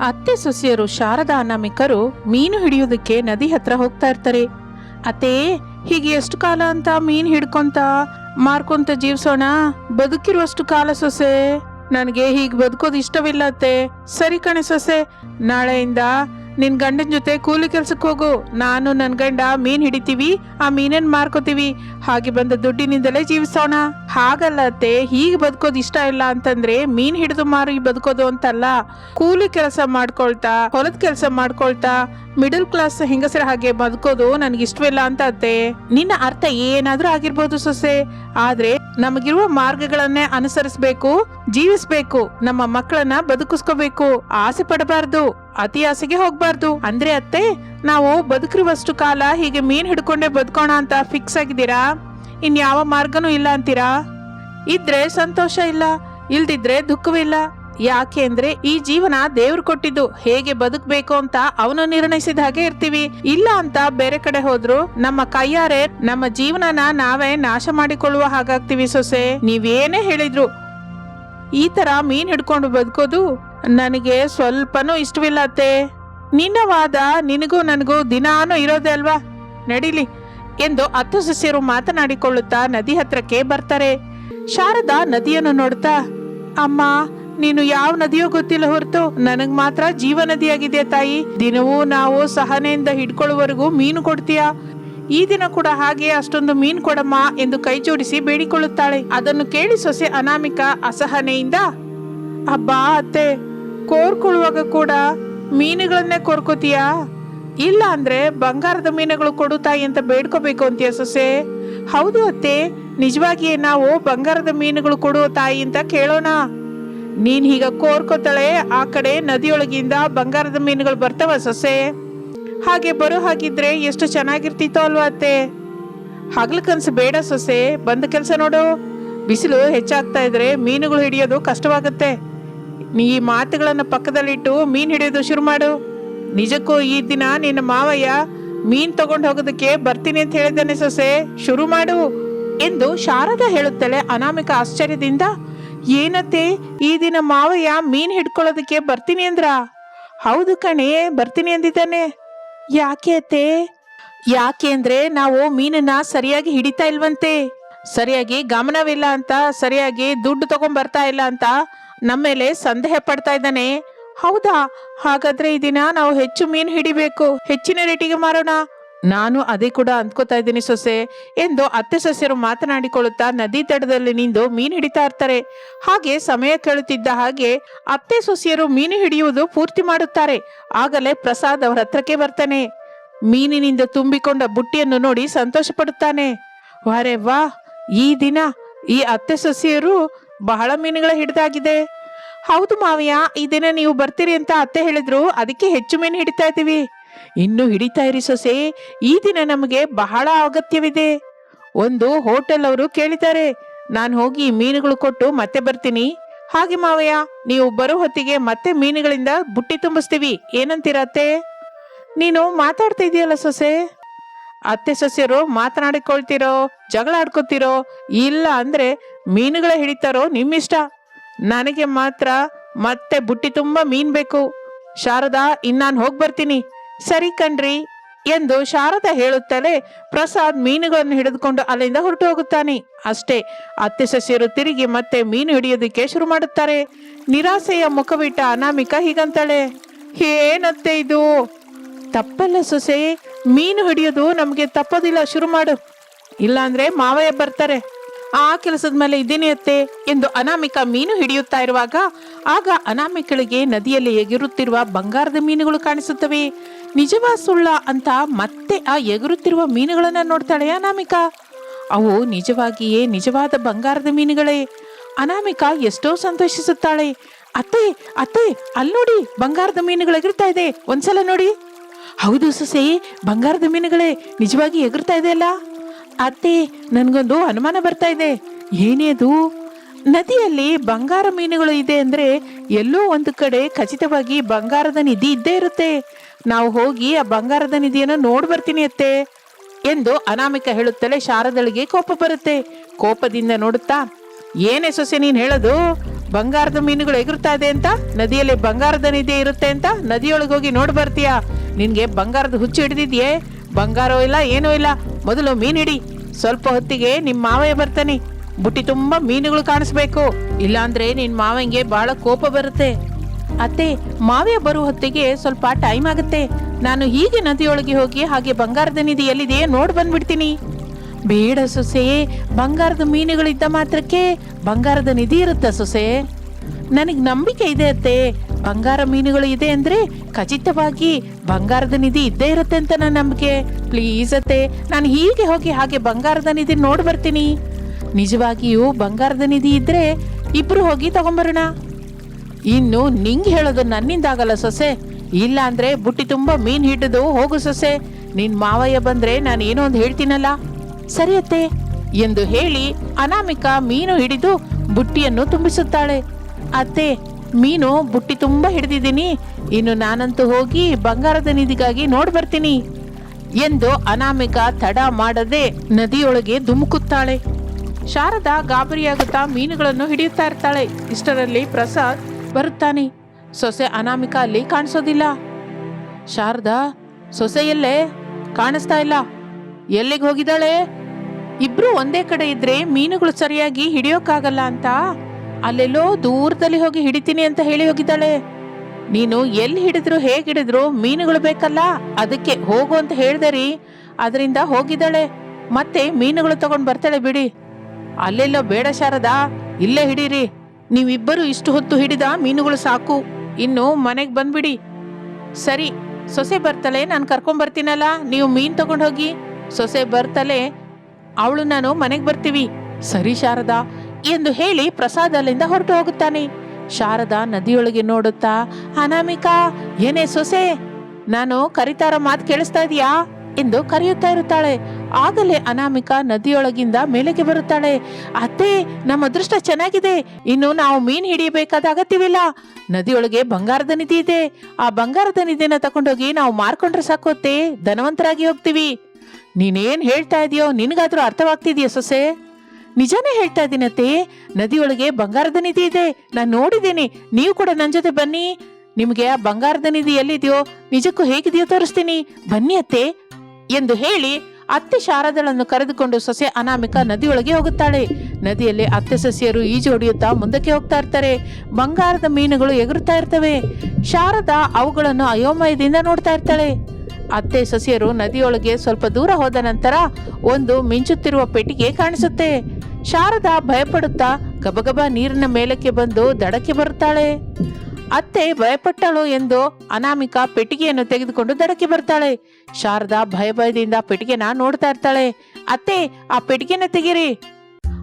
ಅತ್ತೆ ಸೊಸೆಯರು ಶಾರದಾ ಅನಾಮಿಕರು ಮೀನು ಹಿಡಿಯೋದಕ್ಕೆ ನದಿ ಹತ್ರ ಹೋಗ್ತಾ ಇರ್ತಾರೆ. ಅತ್ತೆ, ಹೀಗೆ ಎಷ್ಟು ಕಾಲ ಅಂತ ಮೀನ್ ಹಿಡ್ಕೊಂತ ಮಾರ್ಕೊಂತ ಜೀವಿಸೋಣ? ಬದುಕಿರುವಷ್ಟು ಕಾಲ ಸೊಸೆ. ನನಗೆ ಹೀಗೆ ಬದುಕೋದು ಇಷ್ಟವಿಲ್ಲ ಅತ್ತೆ. ಸರಿ ಕಣೆ ಸೊಸೆ. ನಾಳೆಯಿಂದ ನಿನ್ ಗಂಡನ ಜೊತೆ ಕೂಲಿ ಕೆಲ್ಸಕ್ಕೆ ಹೋಗು. ನಾನು ನನ್ ಗಂಡ ಮೀನ್ ಹಿಡಿತೀವಿ, ಆ ಮೀನನ್ ಮಾರ್ಕೋತೀವಿ. ಹಾಗೆ ಬಂದ ದುಡ್ಡಿನಿಂದಲೇ ಜೀವಿಸೋಣ. ಹಾಗಲ್ಲ ಅತ್ತೆ, ಹೀಗೆ ಬದುಕೋದು ಇಷ್ಟ ಇಲ್ಲ ಅಂತಂದ್ರೆ ಮೀನ್ ಹಿಡಿದು ಮಾರಿ ಬದುಕೋದು ಅಂತಲ್ಲ. ಕೂಲಿ ಕೆಲಸ ಮಾಡ್ಕೊಳ್ತಾ, ಹೊಲದ ಕೆಲಸ ಮಾಡ್ಕೊಳ್ತಾ, ಮಿಡಲ್ ಕ್ಲಾಸ್ ಹೆಂಗಸರ ಹಾಗೆ ಬದುಕೋದು ನನ್ಗೆ ಇಷ್ಟವಿಲ್ಲ ಅಂತ ಅತ್ತೆ. ನಿನ್ನ ಅರ್ಥ ಏನಾದ್ರೂ ಆಗಿರ್ಬೋದು ಸೊಸೆ. ಆದ್ರೆ ನಮಗಿರುವ ಮಾರ್ಗಗಳನ್ನೇ ಅನುಸರಿಸಬೇಕು, ಜೀವಿಸಬೇಕು, ನಮ್ಮ ಮಕ್ಕಳನ್ನ ಬದುಕಿಸ್ಕೋಬೇಕು. ಆಸೆ ಪಡಬಾರ್ದು, ಅತಿ ಆಸೆಗೆ ಹೋಗ್ಬಾರ್ದು. ಅಂದ್ರೆ ಅತ್ತೆ, ನಾವು ಬದುಕಿರುವಷ್ಟು ಕಾಲ ಹೀಗೆ ಮೀನ್ ಹಿಡ್ಕೊಂಡೇ ಬದುಕೋಣ ಅಂತ ಫಿಕ್ಸ್ ಆಗಿದ್ದೀರಾ? ಇನ್ಯಾವ ಮಾರ್ಗನೂ ಇಲ್ಲ ಅಂತೀರಾ? ಇದ್ರೆ ಸಂತೋಷ ಇಲ್ಲ, ಇಲ್ದಿದ್ರೆ ದುಃಖವಿಲ್ಲ ಯಾಕೆ ಅಂದ್ರೆ ಈ ಜೀವನ ದೇವ್ರು ಕೊಟ್ಟಿದ್ದು. ಹೇಗೆ ಬದುಕಬೇಕು ಅಂತ ಅವನು ನಿರ್ಣಯಿಸಿದ ಹಾಗೆ ಇರ್ತೀವಿ. ಇಲ್ಲ ಅಂತ ಬೇರೆ ಕಡೆ ಹೋದ್ರು ನಮ್ಮ ಕೈಯಾರೆ ನಮ್ಮ ಜೀವನನ ನಾವೇ ನಾಶ ಮಾಡಿಕೊಳ್ಳುವ ಹಾಗಾಗ್ತೀವಿ ಸೊಸೆ. ನೀವೇನೇ ಹೇಳಿದ್ರು. ಈ ತರ ಮೀನ್ ಹಿಡ್ಕೊಂಡು ಬದುಕೋದು ನನಗೆ ಸ್ವಲ್ಪನೂ ಇಷ್ಟವಿಲ್ಲ ಅತ್ತೆ. ನಿನ್ನ ವಾದ ನಿನಗೂ ನನಗೂ ದಿನಾನು ಇರೋದೇ ಅಲ್ವಾ? ನಡೀಲಿ ಎಂದು ಹತ್ತು ಸಸ್ಯರು ಮಾತನಾಡಿಕೊಳ್ಳುತ್ತಾ ನದಿ ಹತ್ರಕ್ಕೆ ಬರ್ತಾರೆ. ಶಾರದಾ ನದಿಯನ್ನು ನೋಡ್ತಾ, ಅಮ್ಮ ನೀನು ಯಾವ ನದಿಯೋ ಗೊತ್ತಿಲ್ಲ ಹೊರತು ನನಗ್ ಮಾತ್ರ ಜೀವ ನದಿಯಾಗಿದೆ ತಾಯಿ. ದಿನವೂ ನಾವು ಸಹನೆಯಿಂದ ಹಿಡ್ಕೊಳ್ಳುವವರೆಗೂ ಮೀನು ಕೊಡ್ತೀಯಾ? ಈ ದಿನ ಕೂಡ ಹಾಗೆ ಅಷ್ಟೊಂದು ಮೀನು ಕೊಡಮ್ಮ ಎಂದು ಕೈ ಜೋಡಿಸಿ ಬೇಡಿಕೊಳ್ಳುತ್ತಾಳೆ. ಅದನ್ನು ಕೇಳಿ ಸೊಸೆ ಅನಾಮಿಕ ಅಸಹನೆಯಿಂದ, ಅಬ್ಬಾ ಅತ್ತೆ, ಕೋರ್ಕೊಳ್ಳುವಾಗ ಕೂಡ ಮೀನುಗಳನ್ನೇ ಕೋರ್ಕೋತೀಯಾ? ಇಲ್ಲ ಅಂದ್ರೆ ಬಂಗಾರದ ಮೀನುಗಳು ಕೊಡು ತಾಯಿ ಅಂತ ಬೇಡ್ಕೋಬೇಕು ಅಂತೀಯ ಸೊಸೆ? ಹೌದು ಅತ್ತೆ, ನಿಜವಾಗಿಯೇ ನಾವು ಬಂಗಾರದ ಮೀನುಗಳು ಕೊಡು ತಾಯಿ ಅಂತ ಕೇಳೋಣ. ನೀನ್ ಈಗ ಕೋರ್ಕೋತಾಳೆ? ಆ ಕಡೆ ನದಿಯೊಳಗಿಂದ ಬಂಗಾರದ ಮೀನುಗಳು ಬರ್ತಾವ ಸೊಸೆ? ಹಾಗೆ ಬರೋ ಹಾಗಿದ್ರೆ ಎಷ್ಟು ಚೆನ್ನಾಗಿರ್ತಿತ್ತೋ ಅಲ್ವಾ ಅತ್ತೆ? ಹಗಲು ಕನಸು ಬೇಡ ಸೊಸೆ, ಬಂದ ಕೆಲಸ ನೋಡು. ಬಿಸಿಲು ಹೆಚ್ಚಾಗ್ತಾ ಇದ್ರೆ ಮೀನುಗಳು ಹಿಡಿಯೋದು ಕಷ್ಟವಾಗುತ್ತೆ. ನೀ ಈ ಮಾತುಗಳನ್ನು ಪಕ್ಕದಲ್ಲಿಟ್ಟು ಮೀನು ಹಿಡಿಯೋದು ಶುರು ಮಾಡು. ನಿಜಕ್ಕೂ ಈ ದಿನ ನಿನ್ನ ಮಾವಯ್ಯ ಮೀನ್ ತಗೊಂಡು ಹೋಗೋದಕ್ಕೆ ಬರ್ತೀನಿ ಅಂತ ಹೇಳಿದ್ದಾನೆ ಸೊಸೆ. ಶುರು ಮಾಡು. ಎಂದು ಶಾರದಾ ಹೇಳುತ್ತಲೇ ಅನಾಮಿಕ ಆಶ್ಚರ್ಯದಿಂದ ಏನತ್ತೆ? ಈ ದಿನ ಮಾವಯ್ಯ ಮೀನ್ ಹಿಡ್ಕೊಳ್ಳೋದಕ್ಕೆ ಬರ್ತೀನಿ ಅಂದ್ರ? ಹೌದು ಕಣೆ, ಬರ್ತೀನಿ ಅಂದಿದ್ದಾನೆ. ಯಾಕೆ ಅತ್ತೆ? ಯಾಕೆ ಅಂದ್ರೆ ನಾವು ಮೀನನ್ನ ಸರಿಯಾಗಿ ಹಿಡಿತಾ ಇಲ್ವಂತೆ. ಸರಿಯಾಗಿ ಗಮನವಿಲ್ಲ ಅಂತ, ಸರಿಯಾಗಿ ದುಡ್ಡು ತಗೊಂಡ್ ಬರ್ತಾ ಇಲ್ಲ ಅಂತ ನಮ್ಮ ಮೇಲೆ ಸಂದೇಹ ಪಡ್ತಾ ಇದ್ದಾನೆ. ಹೌದಾ? ಹಾಗಾದ್ರೆ ಈ ದಿನ ನಾವು ಹೆಚ್ಚು ಮೀನು ಹಿಡಿಬೇಕು. ಹೆಚ್ಚಿನ ರೇಟಿಗೆ ಮಾರೋಣ. ನಾನು ಅದೇ ಕೂಡ ಅಂದ್ಕೋತಾ ಇದ್ದೀನಿ ಸೊಸೆ ಎಂದು ಅತ್ತೆ ಸೊಸೆಯರು ಮಾತನಾಡಿಕೊಳ್ಳುತ್ತಾ ನದಿ ತಡದಲ್ಲಿ ನಿಂದು ಮೀನು ಹಿಡಿತಾ ಇರ್ತಾರೆ. ಹಾಗೆ ಸಮಯ ಕೇಳುತ್ತಿದ್ದ ಹಾಗೆ ಅತ್ತೆ ಸೊಸೆಯರು ಮೀನು ಹಿಡಿಯುವುದು ಪೂರ್ತಿ ಮಾಡುತ್ತಾರೆ. ಆಗಲೇ ಪ್ರಸಾದ್ ಅವರ ಹತ್ರಕ್ಕೆ ಬರ್ತಾನೆ. ಮೀನಿನಿಂದ ತುಂಬಿಕೊಂಡ ಬುಟ್ಟಿಯನ್ನು ನೋಡಿ ಸಂತೋಷ ಪಡುತ್ತಾನೆ ವಾರೆ ವಾ, ಈ ದಿನ ಈ ಅತ್ತೆ ಸೊಸೆಯರು ಬಹಳ ಮೀನುಗಳ ಹಿಡಿದಾಗಿದೆ. ಹೌದು ಮಾವಯ್ಯ, ಈ ದಿನ ನೀವು ಬರ್ತೀರಿ ಅಂತ ಅತ್ತೆ ಹೇಳಿದ್ರು, ಅದಕ್ಕೆ ಹೆಚ್ಚು ಮೀನು ಹಿಡಿತಾ ಇದ್ದೀವಿ. ಇನ್ನು ಹಿಡಿತಾ ಇರಿ ಸೊಸೆ, ಈ ದಿನ ನಮಗೆ ಬಹಳ ಅಗತ್ಯವಿದೆ. ಒಂದು ಹೋಟೆಲ್ ಅವರು ಕೇಳಿದ್ದಾರೆ. ನಾನು ಹೋಗಿ ಮೀನುಗಳು ಕೊಟ್ಟು ಮತ್ತೆ ಬರ್ತೀನಿ. ಹಾಗೆ ಮಾವಯ್ಯ, ನೀವು ಬರೋ ಹೊತ್ತಿಗೆ ಮತ್ತೆ ಮೀನುಗಳಿಂದ ಬುಟ್ಟಿ ತುಂಬಿಸ್ತೀವಿ. ಏನಂತೀರತ್ತೆ ನೀನು ಮಾತಾಡ್ತಾ ಇದೆಯಲ್ಲ ಸೊಸೆ? ಅತ್ತೆ ಸೊಸೆಯರು ಮಾತನಾಡಿಕೊಳ್ತಿರೋ, ಜಗಳ ಆಡ್ಕೊತಿರೋ, ಇಲ್ಲ ಅಂದ್ರೆ ಮೀನುಗಳ ಹಿಡಿತಾರೋ ನಿಮ್ಮಿಷ್ಟ. ನನಗೆ ಮಾತ್ರ ಮತ್ತೆ ಬುಟ್ಟಿ ತುಂಬ ಮೀನ್ ಬೇಕು. ಶಾರದಾ ಇನ್ನಾನ್ ಹೋಗಿ ಬರ್ತೀನಿ. ಸರಿ ಕಣ್ರಿ ಎಂದು ಶಾರದಾ ಹೇಳುತ್ತಲೇ ಪ್ರಸಾದ್ ಮೀನುಗಳನ್ನು ಹಿಡಿದುಕೊಂಡು ಅಲ್ಲಿಂದ ಹೊರಟು ಹೋಗುತ್ತಾನೆ. ಅಷ್ಟೇ, ಅತ್ತೆ ಸಸ್ಯರು ತಿರುಗಿ ಮತ್ತೆ ಮೀನು ಹಿಡಿಯೋದಕ್ಕೆ ಶುರು ಮಾಡುತ್ತಾರೆ. ನಿರಾಸೆಯ ಮುಖವಿಟ್ಟ ಅನಾಮಿಕ ಹೀಗಂತಾಳೆ, ಏನತ್ತೆ ಇದು? ತಪ್ಪಲ್ಲ ಸೊಸೆ, ಮೀನು ಹಿಡಿಯೋದು ನಮಗೆ ತಪ್ಪೋದಿಲ್ಲ, ಶುರು ಮಾಡು. ಇಲ್ಲಾಂದ್ರೆ ಮಾವಯ್ಯ ಬರ್ತಾರೆ. ಆ ಕೆಲಸದ ಮೇಲೆ ಇದ್ದೀನಿ ಅತ್ತೆ ಎಂದು ಅನಾಮಿಕ ಮೀನು ಹಿಡಿಯುತ್ತಾ ಇರುವಾಗ, ಆಗ ಅನಾಮಿಕಳಿಗೆ ನದಿಯಲ್ಲಿ ಎಗಿರುತ್ತಿರುವ ಬಂಗಾರದ ಮೀನುಗಳು ಕಾಣಿಸುತ್ತವೆ. ನಿಜವಾ ಸುಳ್ಳ ಅಂತ ಮತ್ತೆ ಆ ಎಗರುತ್ತಿರುವ ಮೀನುಗಳನ್ನ ನೋಡ್ತಾಳೆ ಅನಾಮಿಕಾ? ಅವು ನಿಜವಾಗಿಯೇ ನಿಜವಾದ ಬಂಗಾರದ ಮೀನುಗಳೇ. ಅನಾಮಿಕಾ ಎಷ್ಟೋ ಸಂತೋಷಿಸುತ್ತಾಳೆ. ಅತ್ತೆ ಅತ್ತೆ ಅಲ್ಲಿ ನೋಡಿ ಬಂಗಾರದ ಮೀನುಗಳು ಎಗರ್ತಾ ಇದೆ. ಒಂದ್ಸಲ ನೋಡಿ. ಹೌದು ಸೊಸೆ, ಬಂಗಾರದ ಮೀನುಗಳೇ ನಿಜವಾಗಿ ಎಗರ್ತಾ ಇದೆ ಅಲ್ಲ? ಅತ್ತೆ, ನನ್ಗೊಂದು ಅನುಮಾನ ಬರ್ತಾ ಇದೆ. ಏನೇ ಅದು? ನದಿಯಲ್ಲಿ ಬಂಗಾರ ಮೀನುಗಳು ಇದೆ ಅಂದ್ರೆ ಎಲ್ಲೋ ಒಂದು ಕಡೆ ಖಚಿತವಾಗಿ ಬಂಗಾರದ ನಿಧಿ ಇದ್ದೇ ಇರುತ್ತೆ. ನಾವು ಹೋಗಿ ಆ ಬಂಗಾರದ ನಿಧಿಯನ್ನು ನೋಡಿ ಬರ್ತೀನಿ ಅತ್ತೆ ಎಂದು ಅನಾಮಿಕ ಹೇಳುತ್ತಲೇ ಶಾರದಳಿಗೆ ಕೋಪ ಬರುತ್ತೆ. ಕೋಪದಿಂದ ನೋಡುತ್ತಾ, ಏನೇ ಸೊಸೆ ನೀನ್ ಹೇಳೋದು? ಬಂಗಾರದ ಮೀನುಗಳು ಎಗರುತ್ತಾ ಇದೆ ಅಂತ? ನದಿಯಲ್ಲಿ ಬಂಗಾರದ ನಿಧಿ ಇರುತ್ತೆ ಅಂತ? ನದಿಯೊಳಗೆ ಹೋಗಿ ನೋಡಿ ಬರ್ತೀಯಾ? ನಿನ್ಗೆ ಬಂಗಾರದ ಹುಚ್ಚು ಹಿಡಿದಿದ್ಯೆ? ಬಂಗಾರೋ ಇಲ್ಲ, ಏನೂ ಇಲ್ಲ. ಮೊದಲು ಮೀನು ಹಿಡಿ. ಸ್ವಲ್ಪ ಹೊತ್ತಿಗೆ ನಿಮ್ಮ ಮಾವಯ್ಯ ಬರ್ತಾನೆ. ಬುಟ್ಟಿ ತುಂಬಾ ಮೀನುಗಳು ಕಾಣಿಸ್ಬೇಕು. ಇಲ್ಲಾಂದ್ರೆ ನಿನ್ ಮಾವಂಗೆ ಬಹಳ ಕೋಪ ಬರುತ್ತೆ. ಅತ್ತೆ ಮಾವ್ಯ ಬರುವ ಹೊತ್ತಿಗೆ ಸ್ವಲ್ಪ ಟೈಮ್ ಆಗುತ್ತೆ. ನಾನು ಹೀಗೆ ನದಿಯೊಳಗೆ ಹೋಗಿ ಹಾಗೆ ಬಂಗಾರದ ನಿಧಿ ಎಲ್ಲಿದೆ ನೋಡ್ ಬಂದ್ಬಿಡ್ತೀನಿ. ಬೇಡ ಸೊಸೆ, ಬಂಗಾರದ ಮೀನುಗಳಿದ್ದ ಮಾತ್ರಕ್ಕೆ ಬಂಗಾರದ ನಿಧಿ ಇರುತ್ತ ಸೊಸೆ? ನನಗೆ ನಂಬಿಕೆ ಇದೆ ಅತ್ತೆ. ಬಂಗಾರ ಮೀನುಗಳು ಇದೆ ಅಂದ್ರೆ ಖಚಿತವಾಗಿ ಬಂಗಾರದ ನಿಧಿ ಇದ್ದೇ ಇರುತ್ತೆ ಅಂತ ನನ್ನ ನಂಬಿಕೆ. ಪ್ಲೀಸ್ ಅತ್ತೆ, ನಾನು ಹೀಗೆ ಹೋಗಿ ಹಾಗೆ ಬಂಗಾರದ ನಿಧಿ ನೋಡ್ ಬರ್ತೀನಿ. ನಿಜವಾಗಿಯೂ ಬಂಗಾರದ ನಿಧಿ ಇದ್ರೆ ಇಬ್ರು ಹೋಗಿ ತಗೊಂಬರೋಣ. ಇನ್ನು ನಿಂಗ್ ಹೇಳೋದು ನನ್ನಿಂದಾಗಲ್ಲ ಸೊಸೆ. ಇಲ್ಲ ಅಂದ್ರೆ ಬುಟ್ಟಿ ತುಂಬಾ ಮೀನ್ ಹಿಡಿದು ಹೋಗು ಸೊಸೆ. ನಿನ್ ಮಾವಯ್ಯ ಬಂದ್ರೆ ನಾನು ಏನೋ ಒಂದು ಹೇಳ್ತೀನಲ್ಲ. ಸರಿಯತ್ತೆ ಎಂದು ಹೇಳಿ ಅನಾಮಿಕಾ ಮೀನು ಹಿಡಿದು ಬುಟ್ಟಿಯನ್ನು ತುಂಬಿಸುತ್ತಾಳೆ. ಅತ್ತೆ, ಮೀನು ಬುಟ್ಟಿ ತುಂಬಾ ಹಿಡಿದಿದ್ದೀನಿ. ಇನ್ನು ನಾನಂತೂ ಹೋಗಿ ಬಂಗಾರದ ನಿಧಿಗಾಗಿ ನೋಡ್ ಬರ್ತೀನಿ ಎಂದು ಅನಾಮಿಕಾ ತಡ ಮಾಡದೆ ನದಿಯೊಳಗೆ ಧುಮುಕುತ್ತಾಳೆ. ಶಾರದಾ ಗಾಬರಿಯಾಗುತ್ತಾ ಮೀನುಗಳನ್ನು ಹಿಡಿಯುತ್ತಾ ಇರ್ತಾಳೆ. ಇಷ್ಟರಲ್ಲಿ ಪ್ರಸಾದ್ ಬರುತ್ತಾನೆ. ಸೊಸೆ ಅನಾಮಿಕಾ ಅಲ್ಲಿ ಕಾಣಿಸೋದಿಲ್ಲ. ಶಾರದಾ, ಸೊಸೆ ಎಲ್ಲೇ? ಕಾಣಿಸ್ತಾ ಇಲ್ಲ. ಎಲ್ಲಿಗೆ ಹೋಗಿದ್ದಾಳೆ? ಇಬ್ರು ಒಂದೇ ಕಡೆ ಇದ್ರೆ ಮೀನುಗಳು ಸರಿಯಾಗಿ ಹಿಡಿಯೋಕ್ಕಾಗಲ್ಲ ಅಂತ. ಅಲ್ಲೆಲ್ಲೋ ದೂರದಲ್ಲಿ ಹೋಗಿ ಹಿಡಿತೀನಿ ಅಂತ ಹೇಳಿ ಹೋಗಿದ್ದಾಳೆ. ನೀನು ಎಲ್ಲಿ ಹಿಡಿದ್ರು ಹೇಗೆ ಹಿಡಿದ್ರು ಮೀನುಗಳು ಬೇಕಲ್ಲ, ಅದಕ್ಕೆ ಹೋಗು ಅಂತ ಹೇಳ್ದೆ ರೀ. ಅದರಿಂದ ಹೋಗಿದ್ದಾಳೆ. ಮತ್ತೆ ಮೀನುಗಳು ತಗೊಂಡು ಬರ್ತಾಳೆ ಬಿಡಿ. ಅಲ್ಲೆಲ್ಲೋ ಬೇಡ ಶಾರದಾ, ಇಲ್ಲೇ ಹಿಡೀರಿ. ನೀವಿಬ್ಬರು ಇಷ್ಟು ಹೊತ್ತು ಹಿಡಿದ ಮೀನುಗಳು ಸಾಕು. ಇನ್ನು ಮನೆಗೆ ಬಂದ್ಬಿಡಿ. ಸರಿ, ಸೊಸೆ ಬರ್ತಲೇ ನಾನು ಕರ್ಕೊಂಡ್ ಬರ್ತೀನಲ್ಲ, ನೀವು ಮೀನ್ ತಗೊಂಡ್ ಹೋಗಿ. ಸೊಸೆ ಬರ್ತಲೆ ಅವಳು ನಾನು ಮನೆಗೆ ಬರ್ತೀವಿ. ಸರಿ, ಶಾರದಾ, ಎಂದು ಹೇಳಿ ಪ್ರಸಾದ ಅಲ್ಲಿಂದ ಹೊರಟು ಹೋಗುತ್ತಾನೆ. ಶಾರದಾ ನದಿಯೊಳಗೆ ನೋಡುತ್ತಾ, ಅನಾಮಿಕಾ, ಏನೇ ಸೊಸೆ, ನಾನು ಕರಿತಾರ ಮಾತು ಕೇಳಿಸ್ತಾ ಇದೀಯಾ, ಎಂದು ಕರೆಯುತ್ತಾ ಇರುತ್ತಾಳೆ. ಆಗಲೇ ಅನಾಮಿಕಾ ನದಿಯೊಳಗಿಂದ ಮೇಲೆಗೆ ಬರುತ್ತಾಳೆ. ಅತ್ತೆ, ನಮ್ಮ ಅದೃಷ್ಟ ಚೆನ್ನಾಗಿದೆ. ಇನ್ನು ನಾವು ಮೀನ್ ಹಿಡಿಯಬೇಕಾದ ಅಗತ್ಯವಿಲ್ಲ. ನದಿಯೊಳಗೆ ಬಂಗಾರದ ನಿಧಿ ಇದೆ. ಆ ಬಂಗಾರದ ನಿಧಿನ ತಕೊಂಡೋಗಿ ನಾವು ಮಾರ್ಕೊಂಡ್ರೆ ಸಾಕೋತ್ತೆ ಧನವಂತರಾಗಿ ಹೋಗ್ತೀವಿ. ನೀನೇನ್ ಹೇಳ್ತಾ ಇದೆಯೋ, ನಿನಗಾದ್ರೂ ಅರ್ಥವಾಗ್ತಿದೆಯಾ ಸೊಸೆ? ನಿಜಾನೇ ಹೇಳ್ತಾ ಇದ್ದೀನತ್ತೆ ನದಿಯೊಳಗೆ ಬಂಗಾರದ ನಿಧಿ ಇದೆ. ನಾನು ನೋಡಿದ್ದೀನಿ. ನೀವು ಕೂಡ ನನ್ನ ಜೊತೆ ಬನ್ನಿ. ನಿಮಗೆ ಆ ಬಂಗಾರದ ನಿಧಿ ಎಲ್ಲಿದೆಯೋ, ನಿಜಕ್ಕೂ ಹೇಗಿದೆಯೋ ತೋರಿಸ್ತೀನಿ. ಬನ್ನಿ ಅತ್ತೆ. ಎಂದು ಹೇಳಿ ಅತ್ತೆ ಶಾರದಳನ್ನು ಕರೆದುಕೊಂಡು ಸೊಸೆ ಅನಾಮಿಕ ನದಿಯೊಳಗೆ ಹೋಗುತ್ತಾಳೆ. ನದಿಯಲ್ಲಿ ಅತ್ತೆ ಸಸ್ಯರು ಈಜು ಹೊಡೆಯುತ್ತಾ ಮುಂದಕ್ಕೆ ಹೋಗ್ತಾ ಇರ್ತಾರೆ. ಬಂಗಾರದ ಮೀನುಗಳು ಎಗರುತ್ತಾ ಇರ್ತವೆ. ಶಾರದ ಅವುಗಳನ್ನು ಅಯೋಮಯದಿಂದ ನೋಡ್ತಾ ಇರ್ತಾಳೆ. ಅತ್ತೆ ಸಸ್ಯರು ನದಿಯೊಳಗೆ ಸ್ವಲ್ಪ ದೂರ ಹೋದ ನಂತರ ಒಂದು ಮಿಂಚುತ್ತಿರುವ ಪೆಟ್ಟಿಗೆ ಕಾಣಿಸುತ್ತೆ. ಶಾರದ ಭಯಪಡುತ್ತಾ ಗಬಗಬ ನೀರಿನ ಮೇಲಕ್ಕೆ ಬಂದು ದಡಕ್ಕೆ ಬರುತ್ತಾಳೆ. ಅತ್ತೆ ಭಯಪಟ್ಟಳು ಎಂದು ಅನಾಮಿಕ ಪೆಟ್ಟಿಗೆಯನ್ನು ತೆಗೆದುಕೊಂಡು ದಡಕ್ಕೆ ಬರ್ತಾಳೆ. ಶಾರದಾ ಭಯ ಭಯದಿಂದ ಪೆಟ್ಟಿಗೆನ ನೋಡ್ತಾ ಇರ್ತಾಳೆ. ಅತ್ತೆ, ಆ ಪೆಟ್ಟಿಗೆನ ತೆಗೀರಿ.